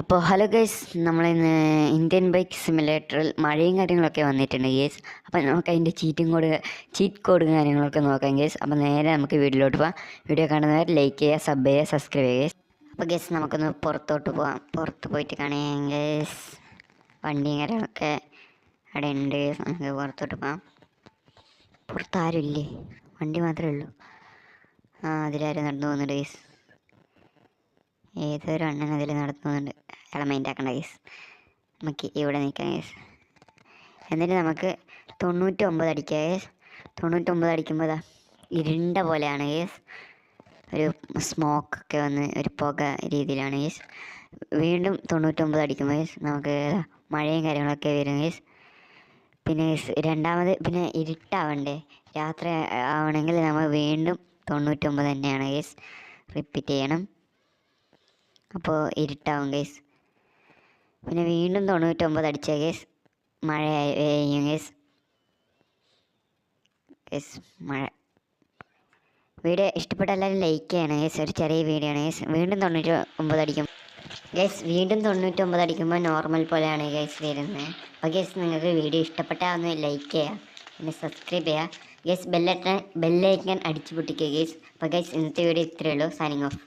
അപ്പോൾ hello guys നമ്മളിന്ന് Indian bike സിമുലേറ്ററിൽ മഴയും കാര്യങ്ങളൊക്കെ വന്നിട്ടുണ്ട് ഗേസ്. അപ്പോൾ നമുക്ക് അതിന്റെ ചീറ്റും കോഡ് ചീറ്റ് കോഡ് കാര്യങ്ങളൊക്കെ നോക്കാം ഗേസ്. അപ്പോൾ നേരെ നമുക്ക് വീഡിയോയിലോട്ട് പോകാം വീഡിയോ കാണുന്നവർ ലൈക്ക് ചെയ്യുക സബ് ചെയ്യുക സബ്സ്ക്രൈബ് ചെയ്യുക ഗേസ്. അപ്പോൾ ഗേസ് നമുക്കൊന്ന് പുറത്തോട്ട് പോകാം പുറത്ത് പോയിട്ട് കാണാം ഗേസ്. വണ്ടിയും കാര്യങ്ങളൊക്കെ അവിടെ ഉണ്ട് ഗേസ്. നമുക്ക് പുറത്തോട്ട് പോകാം പുറത്താരും ഇല്ലേ വണ്ടി മാത്രമേ ഉള്ളൂ. ആ അതിലാരും നടന്നു പോകുന്നുണ്ട് ഗേസ്. ഏതൊരു അണ്ണൻ അതിൽ നടത്തുന്നുണ്ട്? അയാളെ മൈൻഡ് ആക്കണ്ട കേസ് നമുക്ക് ഇവിടെ നിൽക്കാം കേസ് എന്നിട്ട് നമുക്ക് തൊണ്ണൂറ്റി ഒമ്പത് അടിക്കാം കേസ് തൊണ്ണൂറ്റൊമ്പത് അടിക്കുമ്പോൾ അതാ ഇരുണ്ട പോലെയാണ് കേസ് ഒരു സ്മോക്ക് ഒക്കെ വന്ന് ഒരു പുക രീതിയിലാണ് കേസ് വീണ്ടും തൊണ്ണൂറ്റൊമ്പത് അടിക്കുമ്പോൾ കേസ് നമുക്ക് മഴയും കാര്യങ്ങളൊക്കെ വരും കേസ് പിന്നെ രണ്ടാമത് പിന്നെ ഇരുട്ടാവണ്ടേ? രാത്രി ആവണമെങ്കിൽ നമ്മൾ വീണ്ടും തൊണ്ണൂറ്റൊമ്പത് തന്നെയാണ് കേസ് റിപ്പീറ്റ് ചെയ്യണം. അപ്പോൾ ഇരുട്ടാവും കേസ് പിന്നെ വീണ്ടും തൊണ്ണൂറ്റൊമ്പത് അടിച്ച കേസ് മഴയായി കഴിഞ്ഞു കേസ് കേസ് മഴ. വീഡിയോ ഇഷ്ടപ്പെട്ട എല്ലാവരും ലൈക്ക് ചെയ്യണം കേസ് ഒരു ചെറിയ വീഡിയോ ആണ് കേസ് വീണ്ടും തൊണ്ണൂറ്റി ഒമ്പത് അടിക്കും. ഗൈസ് വീണ്ടും തൊണ്ണൂറ്റൊമ്പത് അടിക്കുമ്പോൾ നോർമൽ പോലെയാണ് ഗൈസ് വരുന്നത് അപ്പോൾ ഗൈസ് നിങ്ങൾക്ക് വീഡിയോ ഇഷ്ടപ്പെട്ടാൽ ഒന്ന് ലൈക്ക് ചെയ്യുക പിന്നെ സബ്സ്ക്രൈബ് ചെയ്യുക ഗൈസ് ബെല്ലൈക്കൻ ബെല്ലൈക്കൺ അടിച്ചു പൊട്ടിക്കുക ഗൈസ് അപ്പോൾ ഗൈസ് ഇന്നത്തെ വീഡിയോ ഇത്രയേ ഉള്ളൂ. Signing off